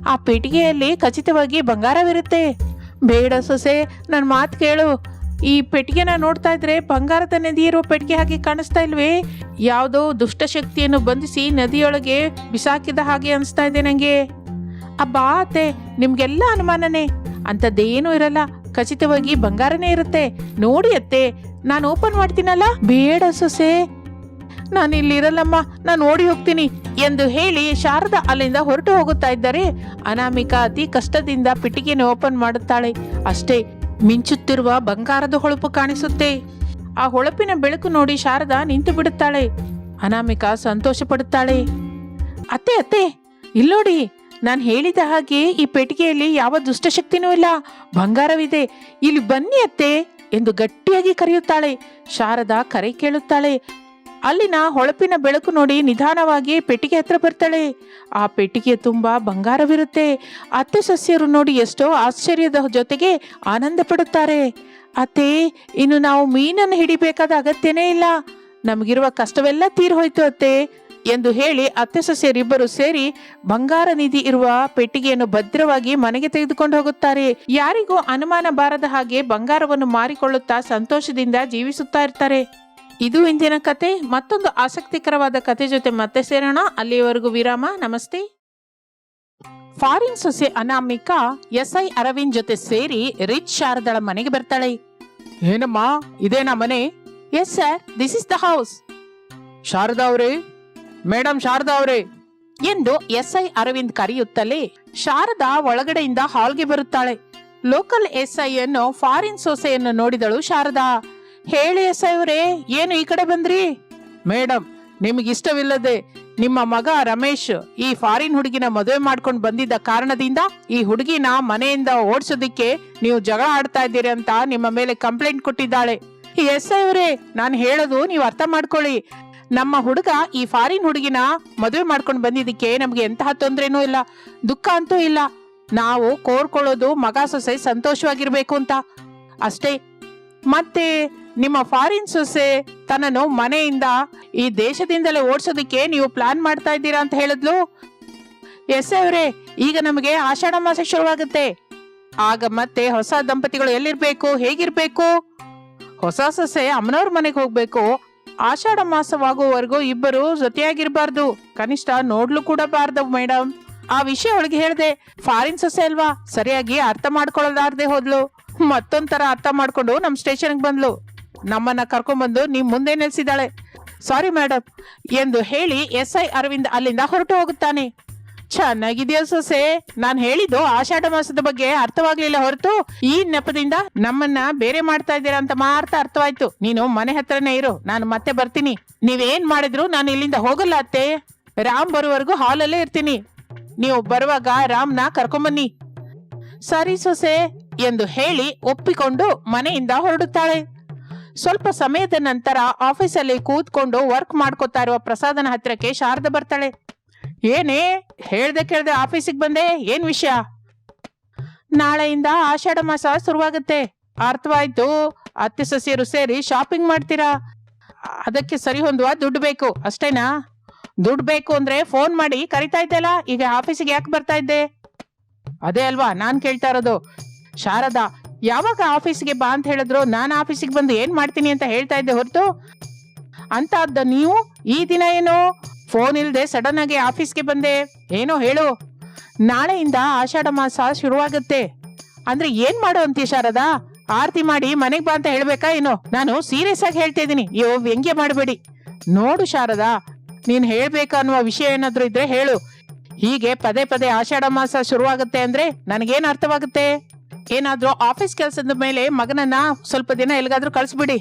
ಆ ಪೆಟ್ಟಿಗೆಯಲ್ಲಿ ಖಚಿತವಾಗಿ ಬಂಗಾರವಿರುತ್ತೆ. ಬೇಡ ಸೊಸೆ ನನ್ನ ಮಾತು ಕೇಳು. ಈ ಪೆಟ್ಟಿಗೆನ ನೋಡ್ತಾ ಇದ್ರೆ ಬಂಗಾರದ ಇರೋ ಪೆಟ್ಟಿಗೆ ಹಾಗೆ ಕಾಣಿಸ್ತಾ ಇಲ್ವೇ? ಯಾವುದೋ ದುಷ್ಟಶಕ್ತಿಯನ್ನು ಬಂಧಿಸಿ ನದಿಯೊಳಗೆ ಬಿಸಾಕಿದ ಹಾಗೆ ಅನಿಸ್ತಾ ಇದೆ ನನಗೆ ಅಬ್ಬಾ ಅತ್ತೆ, ನಿಮಗೆಲ್ಲ ಅನುಮಾನನೇ. ಅಂಥದ್ದೇನೂ ಇರಲ್ಲ. ಖಚಿತವಾಗಿ ಬಂಗಾರನೇ ಇರುತ್ತೆ. ನೋಡಿ ಅತ್ತೆ, ನಾನು ಓಪನ್ ಮಾಡ್ತೀನಲ್ಲ? ಬೇಡ ಸೊಸೆ. ನಾನು ಇಲ್ಲಿ ಇರಲ್ಲಮ್ಮ ನಾನು ಓಡಿ ಹೋಗ್ತೀನಿ ಎಂದು ಹೇಳಿ ಶಾರದಾ ಅಲ್ಲಿಂದ ಹೊರಟು ಹೋಗುತ್ತಾ ಇದ್ದರೆ. ಅನಾಮಿಕಾ ಅತಿ ಕಷ್ಟದಿಂದ ಪಿಟಿಕೆಯನ್ನು ಓಪನ್ ಮಾಡುತ್ತಾಳೆ. ಅಷ್ಟೇ, ಮಿಂಚುತ್ತಿರುವ ಬಂಗಾರದ ಹೊಳಪು ಕಾಣಿಸುತ್ತೆ. ಆ ಹೊಳಪಿನ ಬೆಳಕು ನೋಡಿ ಶಾರದಾ ನಿಂತು ಬಿಡುತ್ತಾಳೆ. ಅನಾಮಿಕಾ ಸಂತೋಷ ಪಡುತ್ತಾಳೆ ಅತ್ತೆ ಅತ್ತೆ, ಇಲ್ಲೋಡಿ. ನಾನು ಹೇಳಿದ ಹಾಗೆ ಈ ಪೆಟ್ಟಿಗೆಯಲ್ಲಿ ಯಾವ ದುಷ್ಟಶಕ್ತಿನೂ ಇಲ್ಲ, ಬಂಗಾರವಿದೆ. ಇಲ್ಲಿ ಬನ್ನಿ ಅತ್ತೆ ಎಂದು ಗಟ್ಟಿಯಾಗಿ ಕರೆಯುತ್ತಾಳೆ. ಶಾರದಾ ಕರೆ ಕೇಳುತ್ತಾಳೆ. ಅಲ್ಲಿನ ಹೊಳಪಿನ ಬೆಳಕು ನೋಡಿ ನಿಧಾನವಾಗಿ ಪೆಟ್ಟಿಗೆ ಹತ್ರ ಬರ್ತಾಳೆ. ಆ ಪೆಟ್ಟಿಗೆ ತುಂಬಾ ಬಂಗಾರವಿರುತ್ತೆ. ಅತ್ತೆ ಸಸ್ಯರು ನೋಡಿ ಎಷ್ಟೋ ಆಶ್ಚರ್ಯದ ಜೊತೆಗೆ ಆನಂದ ಪಡುತ್ತಾರೆ. ಅತ್ತೆ, ಇನ್ನು ನಾವು ಮೀನನ್ನು ಹಿಡಿಬೇಕಾದ ಅಗತ್ಯನೇ ಇಲ್ಲ. ನಮಗಿರುವ ಕಷ್ಟವೆಲ್ಲ ತೀರ್ ಹೋಯ್ತು ಅತ್ತೆ. ಎಂದು ಹೇಳಿ ಅತ್ತೆ ಸಸ್ಯರಿಬ್ಬರು ಸೇರಿ ಬಂಗಾರ ನಿಧಿ ಇರುವ ಪೆಟ್ಟಿಗೆಯನ್ನು ಭದ್ರವಾಗಿ ಮನೆಗೆ ತೆಗೆದುಕೊಂಡು ಹೋಗುತ್ತಾರೆ. ಯಾರಿಗೂ ಅನುಮಾನ ಬಾರದ ಹಾಗೆ ಬಂಗಾರವನ್ನು ಮಾರಿಕೊಳ್ಳುತ್ತಾ ಸಂತೋಷದಿಂದ ಜೀವಿಸುತ್ತಾ ಇರ್ತಾರೆ. ಇದು ಇಂದಿನ ಕತೆ. ಮತ್ತೊಂದು ಆಸಕ್ತಿಕರವಾದ ಕತೆ ಜೊತೆ ಮತ್ತೆ ಸೇರೋಣ. ಅಲ್ಲಿಯವರೆಗೂ ವಿರಾಮ. ನಮಸ್ತೆ. ಫಾರಿನ್ ಸೊಸೆ ಅನಾಮಿಕಾ ಎಸ್ ಐ ಅರವಿಂದ್ ಜೊತೆ ಸೇರಿ ರಿಚ್ ಶಾರದಳ ಮನೆಗೆ ಬರ್ತಾಳೆ. ಏನಮ್ಮ? ಇದೇನಾ ಮನೆ yes sir this is the house Sharada ಅವರೇ ಮೇಡಮ್ ಶಾರದಾ ಅವರೇ, ಎಂದು ಎಸ್ ಐ ಅರವಿಂದ್ ಕರೆಯುತ್ತಲೇ ಶಾರದಾ ಒಳಗಡೆಯಿಂದ ಹಾಲ್ಗೆ ಬರುತ್ತಾಳೆ. ಲೋಕಲ್ ಎಸ್ ಐ ಅನ್ನು ಫಾರಿನ್ ಸೊಸೆಯನ್ನು ನೋಡಿದಳು ಶಾರದಾ. ಹೇಳಿ ಎಸ್ ಐ ಅವರೇ, ಏನು ಈ ಕಡೆ ಬಂದ್ರಿ? ಮೇಡಮ್ ನಿಮಗೆ ಇಷ್ಟವಿಲ್ಲದೆ ನಿಮ್ಮ ಮಗ ರಮೇಶ್ ಈ ಫಾರಿನ್ ಹುಡುಗಿನ ಮದುವೆ ಮಾಡ್ಕೊಂಡು ಬಂದಿದ್ದ ಕಾರಣದಿಂದ ಈ ಹುಡುಗಿನ ಮನೆಯಿಂದ ಓಡಿಸೋದಿಕ್ಕೆ ನೀವು ಜಗಳ ಆಡ್ತಾ ಇದ್ದೀರಿ ಅಂತ ನಿಮ್ಮ ಮೇಲೆ ಕಂಪ್ಲೇಂಟ್ ಕೊಟ್ಟಿದ್ದಾಳೆ. ಎಸ್ ಐ ಅವರೇ, ನಾನು ಹೇಳೋದು ನೀವು ಅರ್ಥ ಮಾಡ್ಕೊಳ್ಳಿ. ನಮ್ಮ ಹುಡುಗ ಈ ಫಾರಿನ್ ಹುಡುಗಿನ ಮದುವೆ ಮಾಡ್ಕೊಂಡು ಬಂದಿದ್ದಕ್ಕೆ ನಮ್ಗೆ ಎಂತಹ ತೊಂದ್ರೆನೂ ಇಲ್ಲ, ದುಃಖ ಅಂತೂ ಇಲ್ಲ. ನಾವು ಕೋರ್ಕೊಳ್ಳೋದು ಮಗ ಸೊಸೆ ಸಂತೋಷವಾಗಿರ್ಬೇಕು ಅಂತ. ಅಷ್ಟೇ, ಮತ್ತೆ ನಿಮ್ಮ ಫಾರಿನ್ ಸೊಸೆ ತನ್ನನ್ನು ಮನೆಯಿಂದ ಈ ದೇಶದಿಂದಲೇ ಓಡಿಸೋದಕ್ಕೆ ನೀವು ಪ್ಲಾನ್ ಮಾಡ್ತಾ ಇದ್ದೀರಾ ಅಂತ ಹೇಳಿದ್ಲು? ಎಸ್ ಅವರೇ, ಈಗ ನಮಗೆ ಆಷಾಢ ಮಾಸ ಶುರುವಾಗುತ್ತೆ. ಆಗ ಮತ್ತೆ ಹೊಸ ದಂಪತಿಗಳು ಎಲ್ಲಿರ್ಬೇಕು, ಹೇಗಿರ್ಬೇಕು? ಹೊಸ ಸೊಸೆ ಅಮ್ಮನವ್ರ ಮನೆಗೆ ಹೋಗ್ಬೇಕು ಆಷಾಢ ಮಾಸವಾಗುವವರೆಗೂ ಇಬ್ಬರು ಜೊತೆಯಾಗಿರ್ಬಾರ್ದು. ಕನಿಷ್ಠ ನೋಡ್ಲು ಕೂಡ ಬಾರ್ದು ಮೇಡಮ್ ಆ ವಿಷಯ ಒಳಗೆ ಹೇಳ್ದೆ, ಫಾರಿನ್ ಸೊಸೆ ಅಲ್ವಾ? ಸರಿಯಾಗಿ ಅರ್ಥ ಮಾಡ್ಕೊಳ್ಳಲಾರ್ದೆ ಹೋದ್ಲು. ಮತ್ತೊಂಥರ ಅರ್ಥ ಮಾಡ್ಕೊಂಡು ನಮ್ಮ ಸ್ಟೇಷನ್ಗೆ ಬಂದ್ಲು. ನಮ್ಮನ್ನ ಕರ್ಕೊಂಡ್ಬಂದು ನಿಮ್ ಮುಂದೆ ನೆಲೆಸಿದಾಳೆ ಸಾರಿ ಮೇಡಮ್ ಎಂದು ಹೇಳಿ ಎಸ್ ಐ ಅರವಿಂದ್ ಅಲ್ಲಿಂದ ಹೊರಟು ಹೋಗುತ್ತಾನೆ. ಚೆನ್ನಾಗಿದೆಯಾ ಸೊಸೆ? ನಾನ್ ಹೇಳಿದ್ದು ಆಷಾಢ ಮಾಸದ ಬಗ್ಗೆ ಅರ್ಥವಾಗ್ಲಿಲ್ಲ ಹೊರತು ಈ ನೆಪದಿಂದ ನಮ್ಮನ್ನ ಬೇರೆ ಮಾಡ್ತಾ ಇದ್ದೀರಾ ಅಂತ ಮಾತ್ರ ಅರ್ಥವಾಯ್ತು. ನೀನು ಮನೆ ಹತ್ರನೇ ಇರು, ನಾನು ಮತ್ತೆ ಬರ್ತೀನಿ. ನೀವೇನ್ ಮಾಡಿದ್ರು ನಾನು ಇಲ್ಲಿಂದ ಹೋಗಲ್ಲ ಅತ್ತೆ. ರಾಮ್ ಬರುವವರೆಗೂ ಹಾಲಲ್ಲೇ ಇರ್ತೀನಿ. ನೀವು ಬರುವಾಗ ರಾಮ್ನ ಕರ್ಕೊಂಬನ್ನಿ. ಸರಿ ಸೊಸೆ ಎಂದು ಹೇಳಿ ಒಪ್ಪಿಕೊಂಡು ಮನೆಯಿಂದ ಹೊರಡುತ್ತಾಳೆ. ಸ್ವಲ್ಪ ಸಮಯದ ನಂತರ ಆಫೀಸಲ್ಲಿ ಕೂತ್ಕೊಂಡು ವರ್ಕ್ ಮಾಡ್ಕೋತಾ ಇರುವ ಪ್ರಸಾದನ ಹತ್ರಕ್ಕೆ ಶಾರದ ಬರ್ತಾಳೆ. ಏನೇ, ಹೇಳ್ದೆ ಕೇಳ್ದೆ ಆಫೀಸಿಗೆ ಬಂದೆ, ಏನ್ ವಿಷಯ? ನಾಳೆಯಿಂದ ಆಷಾಢ ಮಾಸ ಶುರುವಾಗುತ್ತೆ. ಅರ್ಥವಾಯ್ತು, ಅತ್ತೆ ಸಸಿಯರು ಸೇರಿ ಶಾಪಿಂಗ್ ಮಾಡ್ತೀರಾ? ಅದಕ್ಕೆ ಸರಿ ಹೊಂದುವ ದುಡ್ಡು ಬೇಕು, ಅಷ್ಟೇನಾ? ದುಡ್ಡು ಬೇಕು ಅಂದ್ರೆ ಫೋನ್ ಮಾಡಿ ಕರಿತಾ ಇದ್ದಲ್ಲ ಈಗ ಆಫೀಸಿಗೆ ಯಾಕೆ ಬರ್ತಾ ಇದ್ದೆ? ಅದೇ ಅಲ್ವಾ, ನಾನ್ ಕೇಳ್ತಾ ಇರೋದು. ಶಾರದಾ, ಯಾವಾಗ ಆಫೀಸ್ಗೆ ಬಾ ಅಂತ ಹೇಳಿದ್ರು, ನಾನು ಆಫೀಸಿಗೆ ಬಂದು ಏನ್ ಮಾಡ್ತೀನಿ ಅಂತ ಹೇಳ್ತಾ ಇದ್ದೆ ಹೊರತು? ಅಂತ ನೀವು, ಈ ದಿನ ಏನು? ಫೋನ್ ಇಲ್ದೆ ಸಡನ್ ಆಗಿ ಆಫೀಸ್ಗೆ ಬಂದೆ. ಏನೋ ಹೇಳು. ನಾಳೆಯಿಂದ ಆಷಾಢ ಮಾಸ ಶುರುವಾಗುತ್ತೆ. ಅಂದ್ರೆ ಏನ್ ಮಾಡು ಅಂತೀಯ ಶಾರದಾ? ಆರತಿ ಮಾಡಿ ಮನೆಗೆ ಬಾ ಅಂತ ಹೇಳ್ಬೇಕಾ ಏನೋ? ನಾನು ಸೀರಿಯಸ್ ಆಗಿ ಹೇಳ್ತಾ ಇದ್ದೀನಿ. ಅಯ್ಯೋ, ವ್ಯಂಗ್ಯ ಮಾಡಬೇಡಿ. ನೋಡು ಶಾರದಾ, ನೀನ್ ಹೇಳ್ಬೇಕಾ ಅನ್ನುವ ವಿಷಯ ಏನಾದ್ರೂ ಇದ್ರೆ ಹೇಳು. ಹೀಗೆ ಪದೇ ಪದೇ ಆಷಾಢ ಮಾಸ ಶುರುವಾಗುತ್ತೆ ಅಂದ್ರೆ ನನಗೇನ್ ಅರ್ಥವಾಗುತ್ತೆ? ಏನಾದ್ರೂ ಆಫೀಸ್ ಕೆಲಸದ ಮೇಲೆ ಮಗನನ್ನ ಸ್ವಲ್ಪ ದಿನ ಎಲ್ಲಿಗಾದ್ರೂ ಕಳಿಸ್ಬಿಡಿ.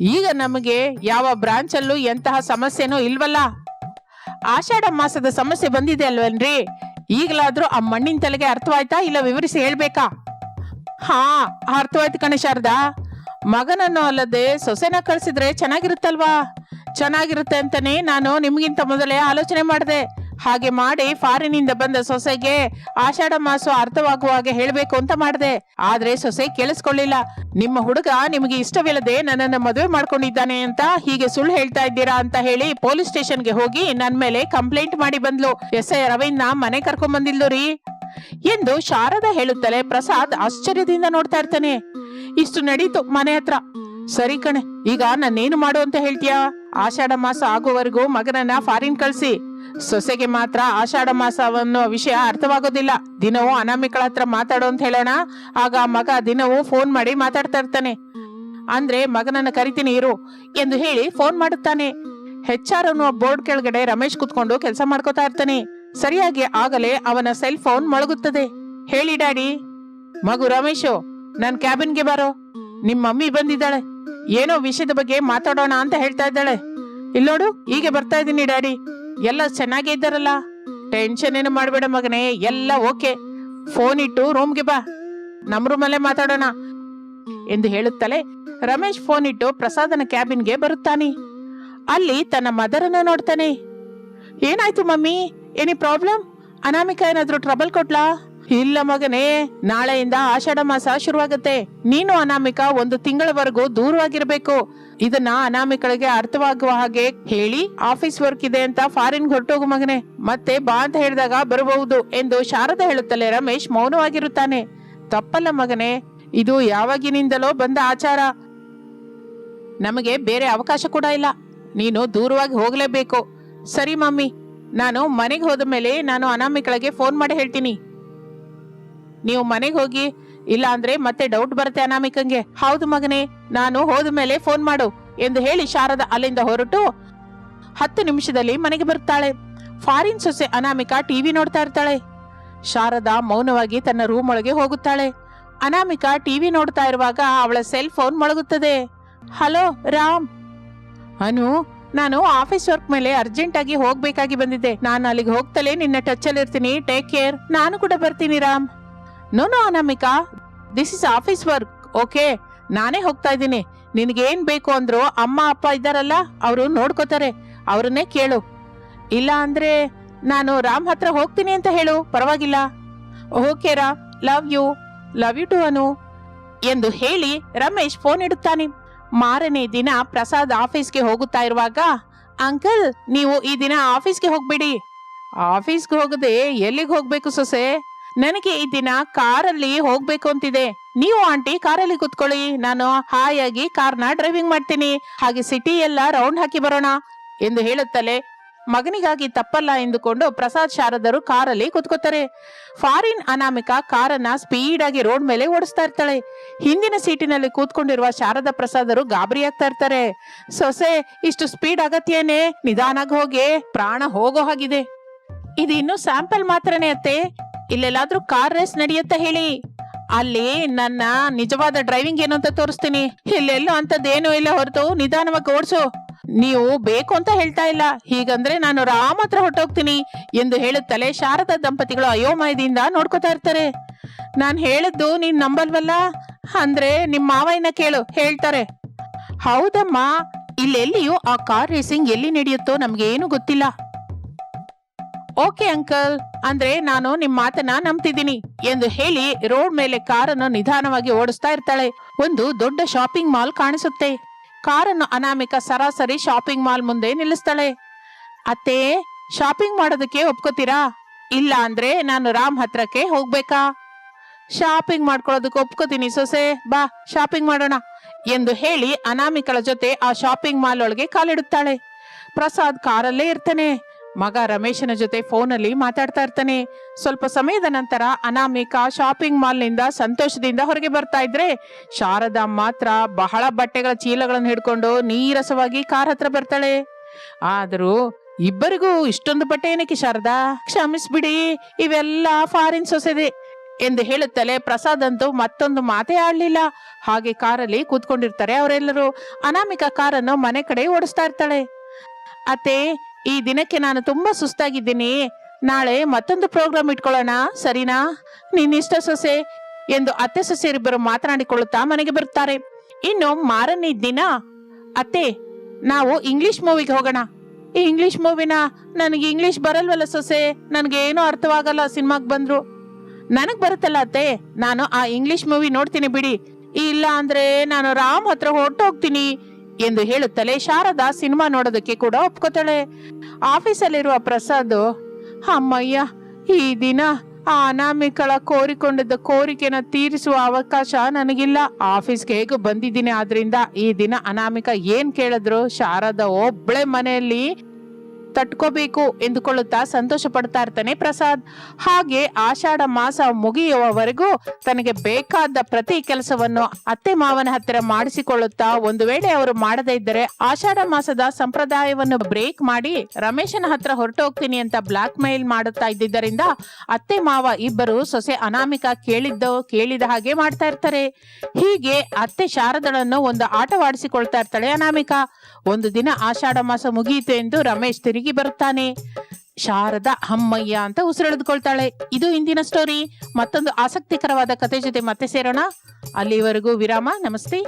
ಈಗ ನಮಗೆ ಯಾವ ಬ್ರಾಂಚಲ್ಲೂ ಎಂತಹ ಸಮಸ್ಯೆನೂ ಇಲ್ವಲ್ಲ? ಆಷಾಢ ಮಾಸದ ಸಮಸ್ಯೆ ಬಂದಿದೆ ಅಲ್ವೇನ್ರಿ? ಈಗಲಾದ್ರೂ ಆ ಮಣ್ಣಿನ ತಲೆಗೆ ಅರ್ಥವಾಯ್ತಾ ಇಲ್ಲ ವಿವರಿಸಿ ಹೇಳ್ಬೇಕಾ? ಹಾ, ಅರ್ಥವಾಯ್ತು ಕಣೆ ಶಾರದಾ. ಮಗನನ್ನು ಅಲ್ಲದೆ ಸೊಸೆನ ಕಳ್ಸಿದ್ರೆ ಚೆನ್ನಾಗಿರುತ್ತಲ್ವಾ? ಚೆನ್ನಾಗಿರುತ್ತೆ ಅಂತಾನೆ ನಾನು ನಿಮಗಿಂತ ಮೊದಲೇ ಆಲೋಚನೆ ಮಾಡಿದೆ. ಹಾಗೆ ಮಾಡಿ ಫಾರಿನಿಂದ ಬಂದ ಸೊಸೆಗೆ ಆಷಾಢ ಮಾಸ ಅರ್ಥವಾಗುವ ಹಾಗೆ ಹೇಳ್ಬೇಕು ಅಂತ ಮಾಡಿದೆ. ಆದ್ರೆ ಸೊಸೆ ಕೇಳಿಸ್ಕೊಳ್ಳಿಲ್ಲ. ನಿಮ್ಮ ಹುಡುಗ ನಿಮಗೆ ಇಷ್ಟವಿಲ್ಲದೆ ನನ್ನನ್ನ ಮದುವೆ ಮಾಡ್ಕೊಂಡಿದ್ದಾನೆ ಅಂತ ಹೀಗೆ ಸುಳ್ಳು ಹೇಳ್ತಾ ಇದ್ದೀರಾ ಅಂತ ಹೇಳಿ ಪೊಲೀಸ್ ಸ್ಟೇಷನ್ಗೆ ಹೋಗಿ ನನ್ ಮೇಲೆ ಕಂಪ್ಲೇಂಟ್ ಮಾಡಿ ಬಂದ್ಲು. ಎಸ್ ಐ ರವೀಂದ್ನ ಮನೆ ಕರ್ಕೊಂಡ್ ಬಂದಿಲ್ಲು ರೀ. ಎಂದು ಶಾರದಾ ಹೇಳುತ್ತಲೇ ಪ್ರಸಾದ್ ಆಶ್ಚರ್ಯದಿಂದ ನೋಡ್ತಾ ಇರ್ತಾನೆ. ಇಷ್ಟು ನಡೀತು ಮನೆ ಹತ್ರ. ಸರಿ ಕಣೆ, ಈಗ ನಾನೇನು ಮಾಡು ಅಂತ ಹೇಳ್ತೀಯಾ? ಆಷಾಢ ಮಾಸ ಆಗುವವರೆಗೂ ಮಗನನ್ನ ಫಾರಿನ್ ಕಳ್ಸಿ. ಸೊಸೆಗೆ ಮಾತ್ರ ಆಷಾಢ ಮಾಸ ಅನ್ನೋ ವಿಷಯ ಅರ್ಥವಾಗೋದಿಲ್ಲ. ದಿನವೂ ಅನಾಮಿಕಳ ಹತ್ರ ಮಾತಾಡು ಅಂತ ಹೇಳೋಣ. ಆಗ ಮಗ ದಿನವೂ ಫೋನ್ ಮಾಡಿ ಮಾತಾಡ್ತಾ ಇರ್ತಾನೆ. ಅಂದ್ರೆ ಮಗನನ್ನ ಕರಿತೀನಿ ಇರು ಎಂದು ಹೇಳಿ ಫೋನ್ ಮಾಡುತ್ತಾನೆ. ಹೆಚ್ ಆರ್ ಅನ್ನುವ ಬೋರ್ಡ್ ಕೆಳಗಡೆ ರಮೇಶ್ ಕುತ್ಕೊಂಡು ಕೆಲಸ ಮಾಡ್ಕೋತಾ ಇರ್ತಾನೆ. ಸರಿಯಾಗಿ ಆಗಲೇ ಅವನ ಸೆಲ್ ಫೋನ್ ಮೊಳಗುತ್ತದೆ ಹೇಳಿ ಡ್ಯಾಡಿ. ಮಗು ರಮೇಶು, ನನ್ ಕ್ಯಾಬಿನ್ಗೆ ಬಾರೋ. ನಿಮ್ ಮಮ್ಮಿ ಬಂದಿದ್ದಾಳೆ. ಏನೋ ವಿಷಯದ ಬಗ್ಗೆ ಮಾತಾಡೋಣ ಅಂತ ಹೇಳ್ತಾ ಇದ್ದಾಳೆ. ಇಲ್ಲೋಡು ಹೀಗೆ ಬರ್ತಾ ಇದ್ದೀನಿ ಡ್ಯಾಡಿ. ಎಲ್ಲ ಚೆನ್ನಾಗೇ ಇದ್ದಾರಲ್ಲ? ಟೆನ್ಷನ್ ಏನು ಮಾಡಬೇಡ ಮಗನೇ, ಎಲ್ಲ ಓಕೆ. ಫೋನ್ ಇಟ್ಟು ರೂಮ್ಗೆ ಬಾ. ನಮ್ಮ ರೂಮಲ್ಲೇ ಮಾತಾಡೋಣ. ಎಂದು ಹೇಳುತ್ತಲೇ ರಮೇಶ್ ಫೋನ್ ಇಟ್ಟು ಪ್ರಸಾದನ ಕ್ಯಾಬಿನ್ಗೆ ಬರುತ್ತಾನೆ. ಅಲ್ಲಿ ತನ್ನ ಮದರನ್ನ ನೋಡ್ತಾನೆ. ಏನಾಯ್ತು ಮಮ್ಮಿ? ಏನಿ ಪ್ರಾಬ್ಲಮ್ ಅನಾಮಿಕಾ ಏನಾದರೂ ಟ್ರಬಲ್ ಕೊಟ್ಲಾ? ಇಲ್ಲ ಮಗನೇ, ನಾಳೆಯಿಂದ ಆಷಾಢ ಮಾಸ ಶುರುವಾಗುತ್ತೆ. ನೀನು ಅನಾಮಿಕಾ ಒಂದು ತಿಂಗಳವರೆಗೂ ದೂರವಾಗಿರ್ಬೇಕು. ಇದನ್ನ ಅನಾಮಿಕಳಿಗೆ ಅರ್ಥವಾಗುವ ಹಾಗೆ ಹೇಳಿ, ಆಫೀಸ್ ವರ್ಕ್ ಇದೆ ಅಂತ ಫಾರಿನ್ ಹೊರಟೋಗು ಮಗನೇ. ಮತ್ತೆ ಬಾ ಅಂತ ಹೇಳಿದಾಗ ಬರಬಹುದು ಎಂದು ಶಾರದ ಹೇಳುತ್ತಲೇ ರಮೇಶ್ ಮೌನವಾಗಿರುತ್ತಾನೆ. ತಪ್ಪಲ್ಲ ಮಗನೇ, ಇದು ಯಾವಾಗಿನಿಂದಲೋ ಬಂದ ಆಚಾರ. ನಮಗೆ ಬೇರೆ ಅವಕಾಶ ಕೂಡ ಇಲ್ಲ. ನೀನು ದೂರವಾಗಿ ಹೋಗಲೇಬೇಕು. ಸರಿ ಮಮ್ಮಿ ನಾನು ಮನೆಗೆ ಹೋದ ಮೇಲೆ ನಾನು ಅನಾಮಿಕಳಿಗೆ ಫೋನ್ ಮಾಡಿ ಹೇಳ್ತೀನಿ. ನೀವು ಮನೆಗೆ ಹೋಗಿ, ಇಲ್ಲ ಅಂದ್ರೆ ಮತ್ತೆ ಡೌಟ್ ಬರುತ್ತೆ ಅನಾಮಿಕಂಗೆ. ಹೌದು ಮಗನೇ, ನಾನು ಹೋದ ಮೇಲೆ ಫೋನ್ ಮಾಡು ಎಂದು ಹೇಳಿ ಶಾರದ ಅಲ್ಲಿಂದ ಹೊರಟು ಹತ್ತು ನಿಮಿಷದಲ್ಲಿ ಮನೆಗೆ ಬರ್ತಾಳೆ ಫಾರಿನ್ ಸೊಸೆ ಅನಾಮಿಕಾ ಟಿವಿ ನೋಡ್ತಾ ಇರ್ತಾಳೆ. ಶಾರದಾ ಮೌನವಾಗಿ ತನ್ನ ರೂಮ್ ಒಳಗೆ ಹೋಗುತ್ತಾಳೆ. ಅನಾಮಿಕಾ ಟಿವಿ ನೋಡ್ತಾ ಇರುವಾಗ ಅವಳ ಸೆಲ್ ಫೋನ್ ಮೊಳಗುತ್ತದೆ. ಹಲೋ ರಾಮ್. ಅನು, ನಾನು ಆಫೀಸ್ ವರ್ಕ್ ಮೇಲೆ ಅರ್ಜೆಂಟ್ ಆಗಿ ಹೋಗ್ಬೇಕಾಗಿ ಬಂದಿದ್ದೆ. ನಾನು ಅಲ್ಲಿಗೆ ಹೋಗ್ತಲೇ ನಿನ್ನ ಟಚ್ ಅಲ್ಲಿ ಇರ್ತೀನಿ ಟೇಕ್ ಕೇರ್ ನಾನು ಕೂಡ ಬರ್ತೀನಿ, Ram. No Anamika this is office work okay ನಾನೇ ಹೋಗ್ತಾ ಇದ್ದೀನಿ. ನಿನಗೇನ್ ಬೇಕು ಅಂದ್ರು ಅಮ್ಮ, ಅಪ್ಪ ಇದ್ದಾರಲ್ಲ, ಅವರು ನೋಡ್ಕೋತಾರೆ. ಅವ್ರನ್ನೇ ಕೇಳು. ಇಲ್ಲ ಅಂದ್ರೆ ನಾನು ರಾಮ್ ಹತ್ರ ಹೋಗ್ತೀನಿ ಅಂತ ಹೇಳು, ಪರವಾಗಿಲ್ಲ. Okay Ram love you love you too Anu. ಎಂದು ಹೇಳಿ ರಮೇಶ್ ಫೋನ್ ಇಡುತ್ತಾನೆ. ಮಾರನೇ ದಿನ ಪ್ರಸಾದ್ ಆಫೀಸ್ಗೆ ಹೋಗುತ್ತಾ ಇರುವಾಗ, ಅಂಕಲ್, ನೀವು ಈ ದಿನ ಆಫೀಸ್ಗೆ ಹೋಗ್ಬಿಡಿ. ಆಫೀಸ್ಗೆ ಹೋಗದೆ ಎಲ್ಲಿಗೆ ಹೋಗ್ಬೇಕು ಸೊಸೆ? ನನಗೆ ಈ ದಿನ ಕಾರಲ್ಲಿ ಹೋಗ್ಬೇಕು ಅಂತಿದೆ. ನೀವು ಆಂಟಿ ಕಾರಲ್ಲಿ ಕುತ್ಕೊಳ್ಳಿ. ನಾನು ಹಾಯಾಗಿ ಕಾರ್ನ ಡ್ರೈವಿಂಗ್ ಮಾಡ್ತೀನಿ. ಹಾಗೆ ಸಿಟಿ ಎಲ್ಲ ರೌಂಡ್ ಹಾಕಿ ಬರೋಣ ಎಂದು ಹೇಳುತ್ತಲೇ ಮಗನಿಗಾಗಿ ತಪ್ಪಲ್ಲ ಎಂದುಕೊಂಡು ಪ್ರಸಾದ್ ಶಾರದರು ಕಾರಲ್ಲಿ ಕುತ್ಕೋತಾರೆ ಫಾರಿನ್ ಅನಾಮಿಕ ಕಾರನ್ನ ಸ್ಪೀಡ್ ಆಗಿ ರೋಡ್ ಮೇಲೆ ಓಡಿಸ್ತಾ ಇರ್ತಾಳೆ. ಹಿಂದಿನ ಸೀಟಿನಲ್ಲಿ ಕೂತ್ಕೊಂಡಿರುವ ಶಾರದ ಪ್ರಸಾದರು ಗಾಬರಿ ಆಗ್ತಾ ಇರ್ತಾರೆ. ಸೊಸೆ, ಇಷ್ಟು ಸ್ಪೀಡ್ ಆಗತ್ತೇನೆ? ನಿಧಾನಾಗಿ ಹೋಗಿ. ಪ್ರಾಣ ಹೋಗೋ ಹಾಗಿದೆ. ಇದು ಇನ್ನು ಸ್ಯಾಂಪಲ್ ಮಾತ್ರನೇ ಅತ್ತೆ. ಇಲ್ಲೆಲ್ಲಾದ್ರೂ ಕಾರ್ ರೇಸ್ ನಡೆಯುತ್ತಾ ಹೇಳಿ? ಅಲ್ಲಿ ನನ್ನ ನಿಜವಾದ ಡ್ರೈವಿಂಗ್ ಏನು ಅಂತ ತೋರಿಸ್ತೀನಿ. ಇಲ್ಲೆಲ್ಲೋ ಅಂತದ್ದೇನೂ ಇಲ್ಲ ಹೊರತು, ನಿಧಾನವಾಗಿ ಓಡಿಸು. ನೀವು ಬೇಕು ಅಂತ ಹೇಳ್ತಾ ಇಲ್ಲ. ಹೀಗಂದ್ರೆ ನಾನು ರಾಮ್ ಹತ್ರ ಹೊಟ್ಟೋಗ್ತೀನಿ ಎಂದು ಹೇಳುತ್ತಲೇ ಶಾರದಾ ದಂಪತಿಗಳು ಅಯೋಮಯದಿಂದ ನೋಡ್ಕೋತಾ ಇರ್ತಾರೆ. ನಾನು ಹೇಳಿದ್ದು ನೀನ್ ನಂಬಲ್ವಲ್ಲ? ಅಂದ್ರೆ ನಿಮ್ಮ ಮಾವಯ್ಯನ ಕೇಳು, ಹೇಳ್ತಾರೆ. ಹೌದಮ್ಮ, ಇಲ್ಲೆಲ್ಲಿಯೂ ಆ ಕಾರ್ ರೇಸಿಂಗ್ ಎಲ್ಲಿ ನಡೆಯುತ್ತೋ ನಮ್ಗೆ ಏನು ಗೊತ್ತಿಲ್ಲ. ಓಕೆ ಅಂಕಲ್ ಅಂದ್ರೆ ನಾನು ನಿಮ್ ಮಾತನ್ನ ನಂಬ್ತಿದ್ದೀನಿ ಎಂದು ಹೇಳಿ ರೋಡ್ ಮೇಲೆ ಕಾರನ್ನು ನಿಧಾನವಾಗಿ ಓಡಿಸ್ತಾ ಇರ್ತಾಳೆ. ಒಂದು ದೊಡ್ಡ ಶಾಪಿಂಗ್ ಮಾಲ್ ಕಾಣಿಸುತ್ತೆ. ಕಾರನ್ನು ಅನಾಮಿಕ ಸರಾಸರಿ ಶಾಪಿಂಗ್ ಮಾಲ್ ಮುಂದೆ ನಿಲ್ಲಿಸ್ತಾಳೆ. ಅತ್ತೆ, ಶಾಪಿಂಗ್ ಮಾಡೋದಕ್ಕೆ ಒಪ್ಕೋತೀರಾ? ಇಲ್ಲ ಅಂದ್ರೆ ನಾನು ರಾಮ್ ಹತ್ರಕ್ಕೆ ಹೋಗ್ಬೇಕಾ? ಶಾಪಿಂಗ್ ಮಾಡ್ಕೊಳ್ಳೋದಕ್ಕೆ ಒಪ್ಕೋತೀನಿ ಸೊಸೆ. ಬಾ, ಶಾಪಿಂಗ್ ಮಾಡೋಣ. ಎಂದು ಹೇಳಿ ಅನಾಮಿಕಳ ಜೊತೆ ಆ ಶಾಪಿಂಗ್ ಮಾಲ್ ಒಳಗೆ ಕಾಲಿಡುತ್ತಾಳೆ. ಪ್ರಸಾದ್ ಕಾರಲ್ಲೇ ಇರ್ತಾನೆ. ಮಗ ರಮೇಶನ ಜೊತೆ ಫೋನಲ್ಲಿ ಮಾತಾಡ್ತಾ ಇರ್ತಾನೆ. ಸ್ವಲ್ಪ ಸಮಯದ ನಂತರ ಅನಾಮಿಕಾ ಶಾಪಿಂಗ್ ಮಾಲ್ನಿಂದ ಸಂತೋಷದಿಂದ ಹೊರಗೆ ಬರ್ತಾ ಇದ್ರೆ ಶಾರದಾ ಮಾತ್ರ ಬಹಳ ಬಟ್ಟೆಗಳ ಚೀಲಗಳನ್ನು ಹಿಡ್ಕೊಂಡು ನೀರಸವಾಗಿ ಕಾರ್ ಹತ್ರ ಬರ್ತಾಳೆ. ಆದರೂ ಇಬ್ಬರಿಗೂ ಇಷ್ಟೊಂದು ಬಟ್ಟೆ ಏನಕ್ಕೆ ಶಾರದಾ? ಕ್ಷಮಿಸ್ಬಿಡಿ, ಇವೆಲ್ಲ ಫಾರಿನ್ ಸೊಸೆದೆ ಎಂದು ಹೇಳುತ್ತಲೇ ಪ್ರಸಾದ್ ಅಂತೂ ಮತ್ತೊಂದು ಮಾತೇ ಆಡ್ಲಿಲ್ಲ. ಹಾಗೆ ಕಾರಲ್ಲಿ ಕೂತ್ಕೊಂಡಿರ್ತಾರೆ ಅವರೆಲ್ಲರೂ. ಅನಾಮಿಕಾ ಕಾರನ್ನು ಮನೆ ಕಡೆ ಓಡಿಸ್ತಾ ಇರ್ತಾಳೆ. ಅತ್ತೆ ಈ ದಿನಕ್ಕೆ ನಾನು ತುಂಬಾ ಸುಸ್ತಾಗಿದ್ದೀನಿ. ನಾಳೆ ಮತ್ತೊಂದು ಪ್ರೋಗ್ರಾಮ್ ಇಟ್ಕೊಳ್ಳೋಣ, ಸರಿನಾ? ನಿನ್ನಿಷ್ಟ ಸೊಸೆ ಎಂದು ಅತ್ತೆ ಸೊಸೆಯರಿಬ್ಬರು ಮಾತನಾಡಿಕೊಳ್ಳುತ್ತಾ ಮನೆಗೆ ಬರುತ್ತಾರೆ. ಇನ್ನು ಮಾರನೇ ದಿನ, ಅತ್ತೆ, ನಾವು ಇಂಗ್ಲಿಷ್ ಮೂವಿಗೆ ಹೋಗೋಣ. ಈ ಇಂಗ್ಲಿಷ್ ಮೂವಿನ ನನಗೆ ಇಂಗ್ಲಿಷ್ ಬರಲ್ವಲ್ಲ ಸೊಸೆ? ನನಗೆ ಏನೂ ಅರ್ಥವಾಗಲ್ಲ ಸಿನಿಮಾಗೆ ಬಂದ್ರು. ನನಗೆ ಬರುತ್ತಲ್ಲ ಅತ್ತೆ, ನಾನು ಆ ಇಂಗ್ಲಿಷ್ ಮೂವಿ ನೋಡ್ತೀನಿ ಬಿಡಿ. ಇಲ್ಲ ಅಂದ್ರೆ ನಾನು ರಾಮ್ ಹತ್ರ ಹೊರಟೋಗ್ತೀನಿ. ಎಂದು ಹೇಳುತ್ತಲೇ ಶಾರದಾ ಸಿನಿಮಾ ನೋಡೋದಕ್ಕೆ ಕೂಡ ಒಪ್ಕೋತಾಳೆ. ಆಫೀಸಲ್ಲಿರುವ ಪ್ರಸಾದ್, ಅಮ್ಮಯ್ಯ, ಈ ದಿನ ಆ ಅನಾಮಿಕಳ ಕೋರಿಕೊಂಡಿದ್ದ ಕೋರಿಕೆನ ತೀರಿಸುವ ಅವಕಾಶ ನನಗಿಲ್ಲ. ಆಫೀಸ್ಗೆ ಹೇಗೂ ಬಂದಿದ್ದೀನಿ, ಆದ್ರಿಂದ ಈ ದಿನ ಅನಾಮಿಕ ಏನ್ ಕೇಳಿದ್ರು ಶಾರದಾ ಒಬ್ಳೆ ಮನೆಯಲ್ಲಿ ತಟ್ಕೋಬೇಕು ಎಂದುಕೊಳ್ಳುತ್ತಾ ಸಂತೋಷ ಪಡ್ತಾ ಇರ್ತಾನೆ ಪ್ರಸಾದ್. ಹಾಗೆ ಆಷಾಢ ಮಾಸ ಮುಗಿಯುವವರೆಗೂ ತನಗೆ ಬೇಕಾದ ಪ್ರತಿ ಕೆಲಸವನ್ನು ಅತ್ತೆ ಮಾವನ ಹತ್ತಿರ ಮಾಡಿಸಿಕೊಳ್ಳುತ್ತಾ ಒಂದು ವೇಳೆ ಅವರು ಮಾಡದೇ ಇದ್ದರೆ ಆಷಾಢ ಮಾಸದ ಸಂಪ್ರದಾಯವನ್ನು ಬ್ರೇಕ್ ಮಾಡಿ ರಮೇಶನ ಹತ್ರ ಹೊರಟೋಗ್ತೀನಿ ಅಂತ ಬ್ಲಾಕ್ ಮೇಲ್ ಮಾಡುತ್ತಾ ಇದ್ದಿದ್ದರಿಂದ ಅತ್ತೆ ಮಾವ ಇಬ್ಬರು ಸೊಸೆ ಅನಾಮಿಕ ಕೇಳಿದ್ದು ಕೇಳಿದ ಹಾಗೆ ಮಾಡ್ತಾ ಇರ್ತಾರೆ. ಹೀಗೆ ಅತ್ತೆ ಶಾರದಳನ್ನು ಒಂದು ಆಟವಾಡಿಸಿಕೊಳ್ತಾ ಇರ್ತಾಳೆ ಅನಾಮಿಕ. ಒಂದು ದಿನ ಆಷಾಢ ಮಾಸ ಮುಗಿಯಿತು ಎಂದು ರಮೇಶ್ ತಿರುಗಿ ಬರುತ್ತಾನೆ ಶಾರದಾ ಹಮ್ಮಯ್ಯ ಅಂತ ಉಸಿರೆಳೆದುಕೊಳ್ತಾಳೆ ಇದು ಇಂದಿನ ಸ್ಟೋರಿ ಮತ್ತೊಂದು ಆಸಕ್ತಿಕರವಾದ ಕತೆ ಜೊತೆ ಮತ್ತೆ ಸೇರೋಣ. ಅಲ್ಲಿವರೆಗೂ ವಿರಾಮ. ನಮಸ್ತೆ.